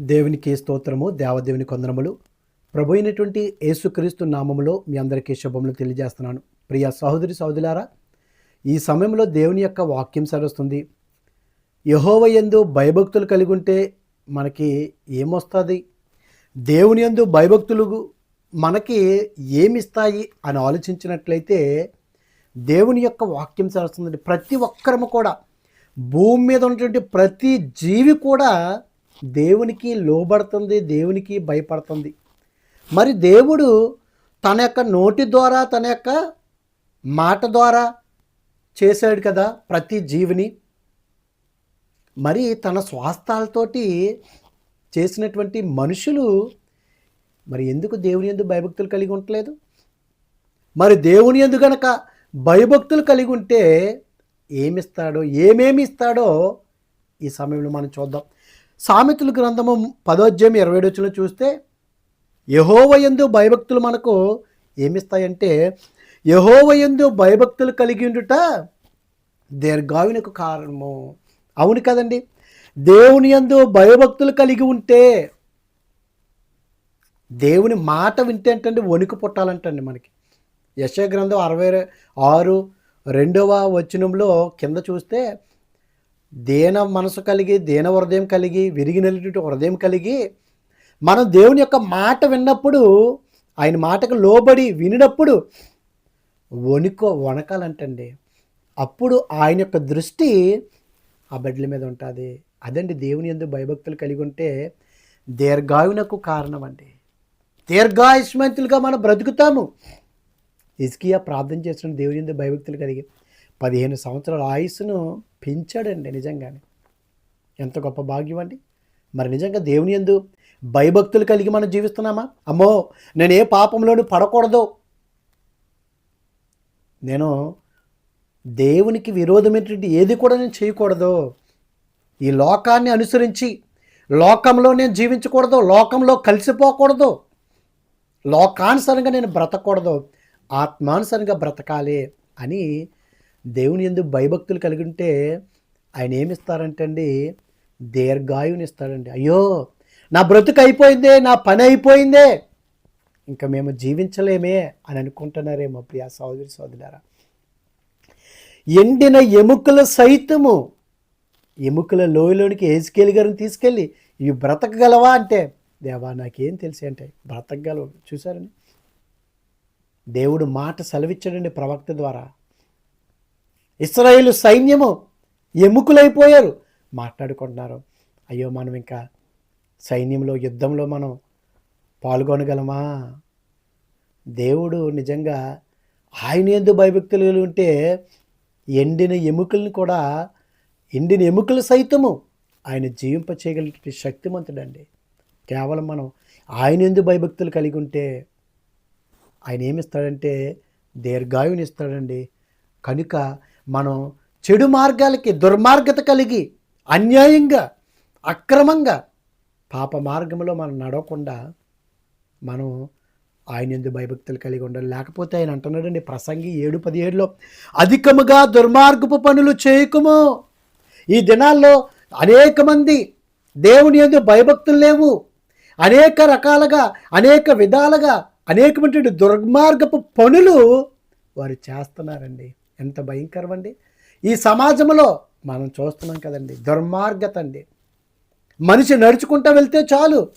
దేవునికి స్తోత్రము దేవదేవుని కొందనములు. ప్రభు అయినటువంటి యేసుక్రీస్తు నామములో మీ అందరికీ శుభములు తెలియజేస్తున్నాను. ప్రియ సహోదరి సహోదరులారా ఈ సమయంలో దేవుని యొక్క వాక్యం సరొస్తుంది. యహోవ యందు భయభక్తులు కలిగి ఉంటే మనకి ఏమొస్తుంది? దేవుని యందు భయభక్తులు మనకి ఏమిస్తాయి అని ఆలోచించినట్లయితే దేవుని యొక్క వాక్యం సరస్తుందండి. ప్రతి ఒక్కరము కూడా భూమి మీద ఉన్నటువంటి ప్రతి జీవి కూడా దేవునికి లోబడుతుంది దేవునికి భయపడుతుంది. మరి దేవుడు తన యొక్క నోటి ద్వారా తన యొక్క మాట ద్వారా చేశాడు కదా ప్రతి జీవిని. మరి తన స్వాస్థాలతోటి చేసినటువంటి మనుషులు మరి ఎందుకు దేవుని ఎందుకు భయభక్తులు కలిగి ఉండలేదు? మరి దేవుని ఎందు గనక భయభక్తులు కలిగి ఉంటే ఏమిస్తాడో ఏమేమి ఇస్తాడో ఈ సమయంలో మనం చూద్దాం. సామెతల గ్రంథము పదోధ్యాయం ఇరవై ఏడు చూస్తే యహోవయందు భయభక్తులు మనకు ఏమిస్తాయంటే యహోవయందు భయభక్తులు కలిగి ఉండుట దీర్ఘాయునకు కారణము. అవును కదండి? దేవుని యందు భయభక్తులు కలిగి ఉంటే దేవుని మాట వింటే అంటే వణుకు పుట్టాలంటండి మనకి. యశ గ్రంథం అరవై ఆరు రెండవ వచనంలో కింద చూస్తే దేన మనసు కలిగి దేన హృదయం కలిగి విరిగినటువంటి హృదయం కలిగి మనం దేవుని యొక్క మాట విన్నప్పుడు ఆయన మాటకు లోబడి వినినప్పుడు వణుకో వణకాలంటండి. అప్పుడు ఆయన యొక్క దృష్టి ఆ బిడ్డల మీద ఉంటుంది. అదండి దేవుని ఎందుకు భయభక్తులు కలిగి ఉంటే దీర్ఘాయునకు కారణం అండి దీర్ఘాయుష్మంతులుగా మనం బ్రతుకుతాము. ఇస్కియా ప్రార్థన చేస్తున్న దేవుని ఎందుకు భయభక్తులు కలిగి పదిహేను సంవత్సరాల ఆయుస్సును పెంచాడండి నిజంగానే. ఎంత గొప్ప భాగ్యం అండి. మరి నిజంగా దేవుని ఎందు భయభక్తులు కలిగి మనం జీవిస్తున్నామా? అమ్మో నేను ఏ పాపంలోనూ పడకూడదు. నేను దేవునికి విరోధమైనటువంటి ఏది కూడా నేను చేయకూడదు. ఈ లోకాన్ని అనుసరించి లోకంలో నేను జీవించకూడదు లోకంలో కలిసిపోకూడదు. లోకానుసరంగా నేను బ్రతకూడదు ఆత్మానుసరంగా బ్రతకాలి అని దేవుని ఎందుకు భయభక్తులు కలిగి ఉంటే ఆయన ఏమిస్తారంటే అండి ఇస్తాడండి అయ్యో నా బ్రతుకు అయిపోయిందే నా పని అయిపోయిందే ఇంకా మేము జీవించలేమే అని అనుకుంటున్నారేమో ప్రియా సోదరి సోదరారా ఎండిన ఎముకల సైతము ఎముకల లోయలోనికి ఏసుకేలి గారిని తీసుకెళ్ళి ఇవి బ్రతకగలవా? అంటే దేవా నాకేం తెలిసి అంటే బ్రతకగలవు. చూసారండి దేవుడు మాట సెలవిచ్చాడండి ప్రవక్త ద్వారా. ఇస్రాయేల్ సైన్యము ఎముకులైపోయారు. మాట్లాడుకుంటున్నారు అయ్యో మనం ఇంకా సైన్యంలో యుద్ధంలో మనం పాల్గొనగలమా? దేవుడు నిజంగా ఆయన ఎందు భయభక్తులు కలిగి ఉంటే ఎండిన ఎముకల్ని కూడా ఎండిన ఎముకలు సైతము ఆయన జీవింప చేయగలిగే శక్తిమంతుడండి. కేవలం మనం ఆయన ఎందు భయభక్తులు కలిగి ఉంటే ఆయన ఏమిస్తాడంటే దీర్ఘాయుని ఇస్తాడండి. కనుక మనం చెడు మార్గాలకి దుర్మార్గత కలిగి అన్యాయంగా అక్రమంగా పాప మార్గంలో మనం నడవకుండా మనం ఆయన ఎందు భయభక్తులు కలిగి ఉండాలి. లేకపోతే ఆయన అంటున్నాడండి ప్రసంగి ఏడు పదిహేడులో అధికముగా దుర్మార్గపు పనులు చేయకుము. ఈ దినాల్లో అనేక మంది దేవుని ఎందు భయభక్తులు లేవు. అనేక రకాలుగా అనేక విధాలుగా అనేకమైనటువంటి దుర్మార్గపు పనులు వారు చేస్తున్నారండి. ఎంత భయంకరం అండి ఈ సమాజంలో మనం చూస్తున్నాం కదండి దుర్మార్గత అండి మనిషి నడుచుకుంటూ వెళ్తే చాలు.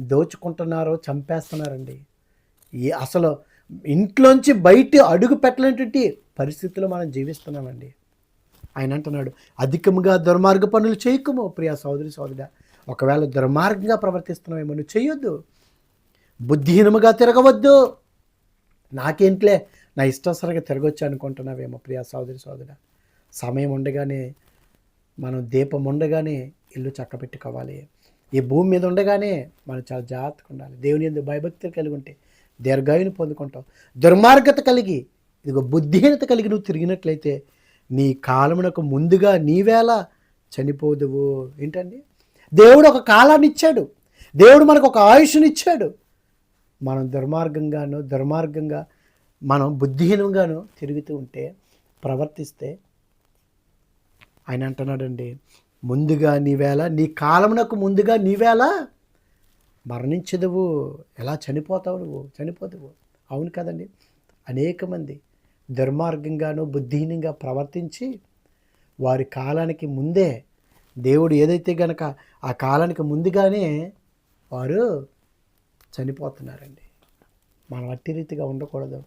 దోచుకుంటున్నారు చంపేస్తున్నారండి. ఈ అసలు ఇంట్లోంచి బయట అడుగు పెట్టలేనటువంటి పరిస్థితుల్లో మనం జీవిస్తున్నామండి. ఆయన అంటున్నాడు అధికంగా దుర్మార్గ పనులు చేయకము ప్రియా సోదరి సోదరి ఒకవేళ దుర్మార్గంగా ప్రవర్తిస్తున్నావేమో నువ్వు చేయొద్దు. బుద్ధిహీనముగా తిరగవద్దు. నాకేంట్లే నా ఇష్టసరిగా తిరగొచ్చు అనుకుంటున్నావేమో ప్రియా సోదరి సోదర. సమయం ఉండగానే మనం దీపం ఉండగానే ఇల్లు చక్కబెట్టుకోవాలి. ఈ భూమి మీద ఉండగానే మనం చాలా జాగ్రత్తగా ఉండాలి. దేవుని ఎందుకు భయభక్తులు కలిగి ఉంటే దీర్ఘాయుని పొందుకుంటాం దుర్మార్గత కలిగి ఇదిగో బుద్ధిహీనత కలిగి నువ్వు తిరిగినట్లయితే నీ కాలమునకు ముందుగా నీవేళ చనిపోదువు. ఏంటండి? దేవుడు ఒక కాలాన్ని ఇచ్చాడు. దేవుడు మనకు ఒక ఆయుష్ని ఇచ్చాడు. మనం దుర్మార్గంగాను దుర్మార్గంగా మనం బుద్ధిహీనంగాను తిరుగుతూ ఉంటే ప్రవర్తిస్తే ఆయన అంటున్నాడండి ముందుగా నీవేళ నీ కాలమునకు ముందుగా నీవేళ మరణించదువు. ఎలా చనిపోతావు నువ్వు? చనిపోతావు అవును కదండి. అనేక మంది దుర్మార్గంగాను బుద్ధిహీనంగా ప్రవర్తించి వారి కాలానికి ముందే దేవుడు ఏదైతే గనక ఆ కాలానికి ముందుగానే వారు చనిపోతున్నారండి. మనం అట్టి రీతిగా ఉండకూడదు.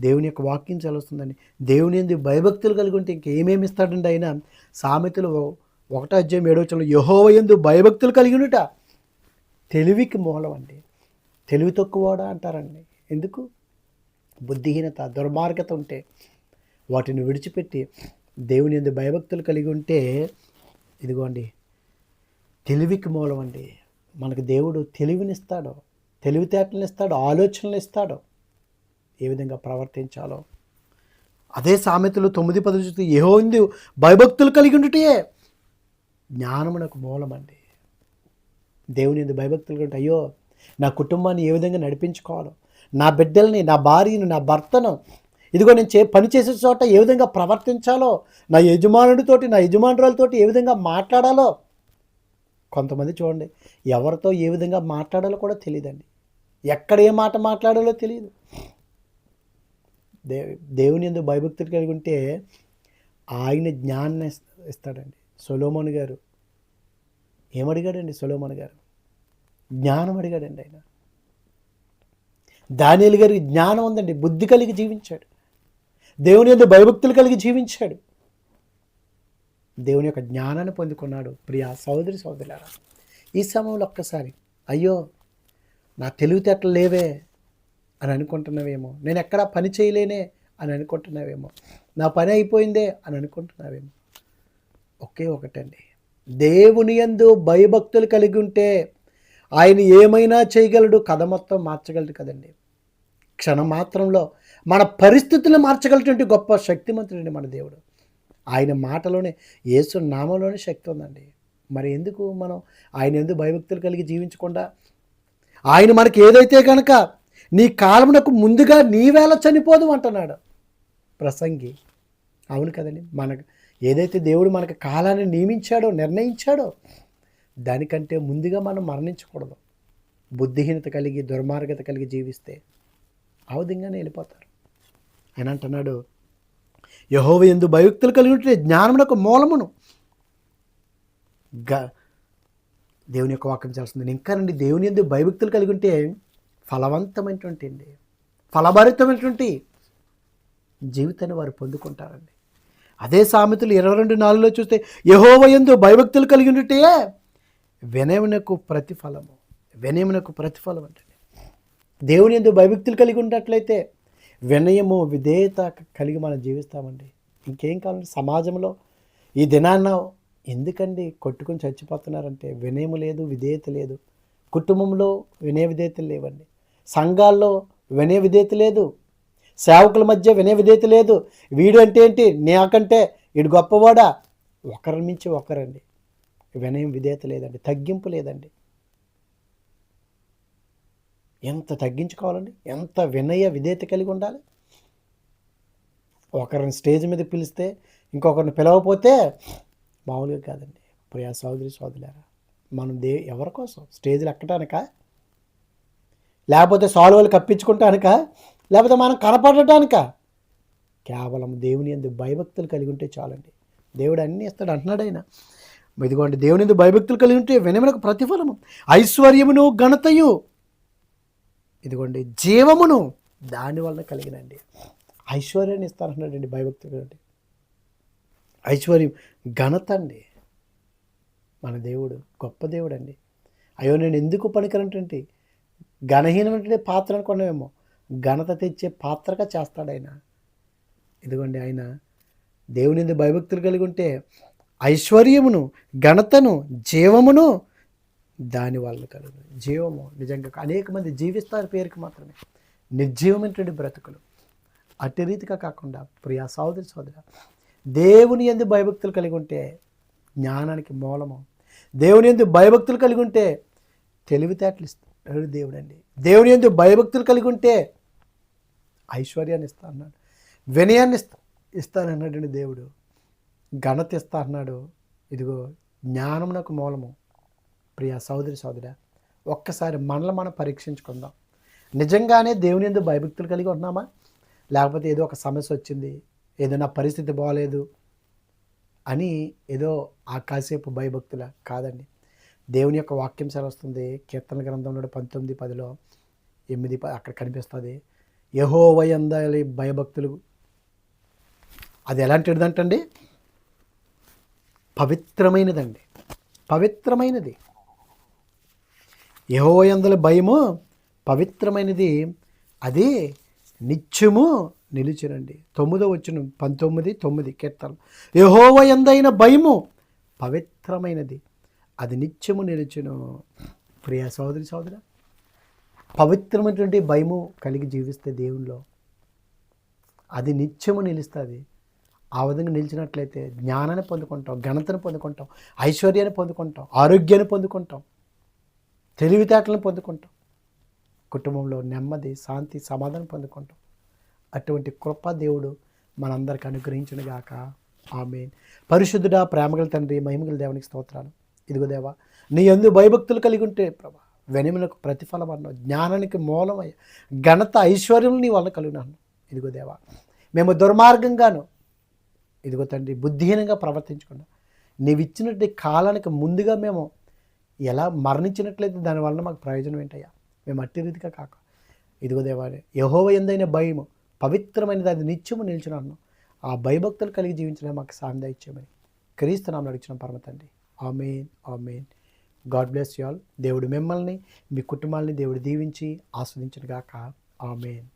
దేవుని యొక్క వాక్యం చదువుతుందండి దేవుని ఎందు భయభక్తులు కలిగి ఉంటే ఇంకేమేమి ఇస్తాడండి ఆయన? సామెతలు ఒకటో అధ్యాయం ఏడో చదువు యహోవ ఎందు భయభక్తులు కలిగి ఉండుట తెలివికి మూలం అండి తెలివి తక్కువడా? అంటారండి. ఎందుకు? బుద్ధిహీనత దుర్మార్గత ఉంటే వాటిని విడిచిపెట్టి దేవుని ఎందు భయభక్తులు కలిగి ఉంటే ఇదిగోండి తెలివికి మూలం అండి మనకు దేవుడు తెలివినిస్తాడు తెలివితేటలను ఇస్తాడు ఆలోచనలు ఇస్తాడు. ఏ విధంగా ప్రవర్తించాలో. అదే సామెతలు తొమ్మిది పది చూస్తే ఏహోంది భయభక్తులు కలిగి ఉండుటే జ్ఞానమునకు మూలమండి. దేవుని ఎందు భయభక్తులు ఉంటే అయ్యో నా కుటుంబాన్ని ఏ విధంగా నడిపించుకోవాలో? నా బిడ్డల్ని నా భార్యను నా భర్తను ఇదిగో నేను చే పని చేసే చోట ఏ విధంగా ప్రవర్తించాలో? నా యజమానుడితోటి నా యజమానురాలతోటి ఏ విధంగా మాట్లాడాలో? కొంతమంది చూడండి ఎవరితో ఏ విధంగా మాట్లాడాలో కూడా తెలియదండి. ఎక్కడ ఏ మాట మాట్లాడాలో తెలియదు. దే దేవుని ఎందుకు భయభక్తులు కలిగి ఉంటే ఆయన జ్ఞానాన్ని ఇస్తాడండి. సొలోమోన్ గారు ఏమడిగాడండి సొలోమోన్ గారు? జ్ఞానం అడిగాడండి ఆయన. దానియలు గారికి జ్ఞానం ఉందండి. బుద్ధి కలిగి జీవించాడు. దేవుని ఎందుకు భయభక్తులు కలిగి జీవించాడు. దేవుని యొక్క జ్ఞానాన్ని పొందుకున్నాడు. ప్రియా సోదరి సోదరులారా ఈ సమయంలో ఒక్కసారి అయ్యో నా తెలివితేటలు లేవే అని అనుకుంటున్నావేమో. నేను ఎక్కడా పని చేయలేనే అని అనుకుంటున్నావేమో. నా పని అయిపోయిందే అని అనుకుంటున్నావేమో. ఒకే ఒకటండి. దేవుని యందు భయభక్తులు కలిగి ఉంటే ఆయన ఏమైనా చేయగలడు? కథ మొత్తం మార్చగలడు కదండి. క్షణం మాత్రంలో మన పరిస్థితులు మార్చగలటువంటి గొప్ప శక్తిమంతుడండి మన దేవుడు. ఆయన మాటలోనే యేసు నామంలోనే శక్తి ఉందండి. మరి ఎందుకు మనం ఆయన ఎందుకు భయభక్తులు కలిగి జీవించకుండా? ఆయన మనకి ఏదైతే కనుక నీ కాలమునకు ముందుగా నీవేళ చనిపోదు అంటున్నాడు. ప్రసంగి. అవును కదండి. మనకు ఏదైతే దేవుడు మనకు కాలాన్ని నియమించాడో నిర్ణయించాడో దానికంటే ముందుగా మనం మరణించకూడదు. బుద్ధిహీనత కలిగి దుర్మార్గత కలిగి జీవిస్తే ఆ విధంగానే వెళ్ళిపోతారు. అని అంటున్నాడు యహోవ ఎందు భయక్తులు కలిగి ఉంటే జ్ఞానమునకు మూలమును. గ దేవుని యొక్క వాక్యం చేస్తుంది. ఇంకా నండి దేవుని ఎందు భయభక్తులు కలిగి ఉంటే ఫలవంతమైనటువంటి అండి ఫలభరితమైనటువంటి జీవితాన్ని వారు పొందుకుంటారండి. అదే సామెతలు ఇరవై రెండు నాలుగులో చూస్తే యహోవయందు భయభక్తులు కలిగి ఉంటే వినయమునకు ప్రతిఫలము. వినయమునకు ప్రతిఫలం అంటే దేవుని ఎందు భయభక్తులు కలిగి ఉన్నట్లయితే వినయము విధేయత కలిగి మనం జీవిస్తామండి. ఇంకేం కావాలంటే సమాజంలో ఈ దినాన్న ఎందుకండి కొట్టుకొని చచ్చిపోతున్నారంటే వినయము లేదు విధేయత లేదు. కుటుంబంలో వినయ విధేయతలు లేవండి. సంఘాల్లో వినయ విధేయత లేదు. సేవకుల మధ్య వినయ విధేయత లేదు. వీడు అంటే ఏంటి? నాకంటే వీడు గొప్పవాడా? ఒకరి మించి ఒకరండి. వినయం విధేయత లేదండి. తగ్గింపు లేదండి. ఎంత తగ్గించుకోవాలండి? ఎంత వినయ విధేయత కలిగి ఉండాలి? ఒకరిని స్టేజ్ మీద పిలిస్తే ఇంకొకరిని పిలవకపోతే మామూలుగా కాదండి. ప్రియా సోదరి సోదరులారా మనం దే ఎవరి కోసం? స్టేజ్లు ఎక్కడానికా? లేకపోతే సాల్వలు కప్పించుకుంటానుక? లేకపోతే మనం కనపడటానిక? కేవలం దేవుని ఎందు భయభక్తులు కలిగి ఉంటే చాలండి. దేవుడు అన్నీ ఇస్తాడు అంటున్నాడు ఆయన. ఇదిగోండి దేవుని ఎందు భయభక్తులు కలిగి ఉంటే వినమునకు ప్రతిఫలము ఐశ్వర్యమును ఘనతయు. ఇదిగోండి జీవమును దాని వలన కలిగినండి. ఐశ్వర్యాన్ని ఇస్తానంటున్నాడండి భయభక్తులు అంటే ఐశ్వర్యం ఘనత అండి. మన దేవుడు గొప్ప దేవుడు అండి అయ్యో నేను ఎందుకు పనికిరంటే ఘనహీనమైనటువంటి పాత్ర అనుకున్నామేమో ఘనత తెచ్చే పాత్రగా చేస్తాడు ఆయన. ఇదిగోండి ఆయన దేవుని ఎందు భయభక్తులు కలిగి ఉంటే ఐశ్వర్యమును ఘనతను జీవమును దాని వల్ల కలుగు జీవము నిజంగా అనేక మంది జీవిస్తారు పేరుకి మాత్రమే. నిర్జీవమైనటువంటి బ్రతుకులు. అట్టి రీతిగా కాకుండా ప్రియా సోదరి సోదర దేవుని ఎందు భయభక్తులు కలిగి ఉంటే జ్ఞానానికి మూలము. దేవుని ఎందు భయభక్తులు కలిగి ఉంటే తెలివితేటలు ఇస్తాడు దేవుడు అండి దేవుని ఎందు భయభక్తులు కలిగి ఉంటే ఐశ్వర్యాన్ని ఇస్తా అన్నాడు. వినయాన్ని ఇస్తా ఇస్తానన్నాడండి దేవుడు. ఘనత ఇస్తా అన్నాడు. ఇదిగో జ్ఞానం నాకు మూలము. ప్రియ సోదరి సోదర ఒక్కసారి మనల్ని మనం పరీక్షించుకుందాం. నిజంగానే దేవుని ఎందుకు భయభక్తులు కలిగి ఉన్నామా లేకపోతే ఏదో ఒక సమస్య వచ్చింది ఏదైనా పరిస్థితి బాగలేదు అని ఏదో ఆ కాసేపు భయభక్తుల కాదండి. దేవుని యొక్క వాక్యం సెలవుస్తుంది. కీర్తన గ్రంథంలో పంతొమ్మిది పదిలో ఎనిమిది ప- అక్కడ కనిపిస్తుంది. యహోవయందలి భయభక్తులు. అది ఎలాంటిదంటండి? పవిత్రమైనదండి. పవిత్రమైనది. యహోవయందల భయము పవిత్రమైనది. అది నిత్యము నిలిచినండి. తొమ్మిదో వచ్చిన పంతొమ్మిది తొమ్మిది కీర్తనలు. యహోవయందైన భయము పవిత్రమైనది. అది నిత్యము నిలిచిన ప్రియ సోదరి సోదర. పవిత్రమైనటువంటి భయము కలిగి జీవిస్తే దేవునిలో. అది నిత్యము నిలుస్తుంది. ఆ విధంగా నిలిచినట్లయితే జ్ఞానాన్ని పొందుకుంటాం ఘనతను పొందుకుంటాం ఐశ్వర్యాన్ని పొందుకుంటాం ఆరోగ్యాన్ని పొందుకుంటాం తెలివితేటలను పొందుకుంటాం కుటుంబంలో నెమ్మది శాంతి సమాధానం పొందుకుంటాం. అటువంటి కృప దేవుడు మనందరికి అనుగ్రహించినగాక. ఆమె పరిశుద్ధుడా ప్రేమగల తండ్రి మహిమగల దేవునికి స్తోత్రాలు. ఇదిగో దేవా నీ ఎందు భయభక్తులు కలిగి ఉంటే ప్రభా వెనుములకు ప్రతిఫలం అన్నావు జ్ఞానానికి మూలమయ్య ఘనత ఐశ్వర్యం నీ వల్ల కలిగినాను ఇదిగో దేవా మేము దుర్మార్గంగాను ఇదిగో తండ్రి బుద్ధిహీనంగా ప్రవర్తించకుండా నీవిచ్చినట్టు కాలానికి ముందుగా మేము ఎలా మరణించినట్లయితే దానివల్ల మాకు ప్రయోజనం ఏంటయ్యా? మేము అట్టి రీతిగా కాక. ఇదిగో దేవాలే యహోవ ఎందైన భయము పవిత్రమైనది అది నిత్యము నిలిచినాను. ఆ భయభక్తులు కలిగి జీవించడం మాకు సాయం ఇచ్చామని క్రీస్తు నామలు అడిగిన పరమ తండ్రి. Amen amen. God bless you all. దేవుడు మిమ్మల్ని మీ కుటుంబాలని దేవుడు దీవించి ఆస్వాదించిన గాక ఆమెన్.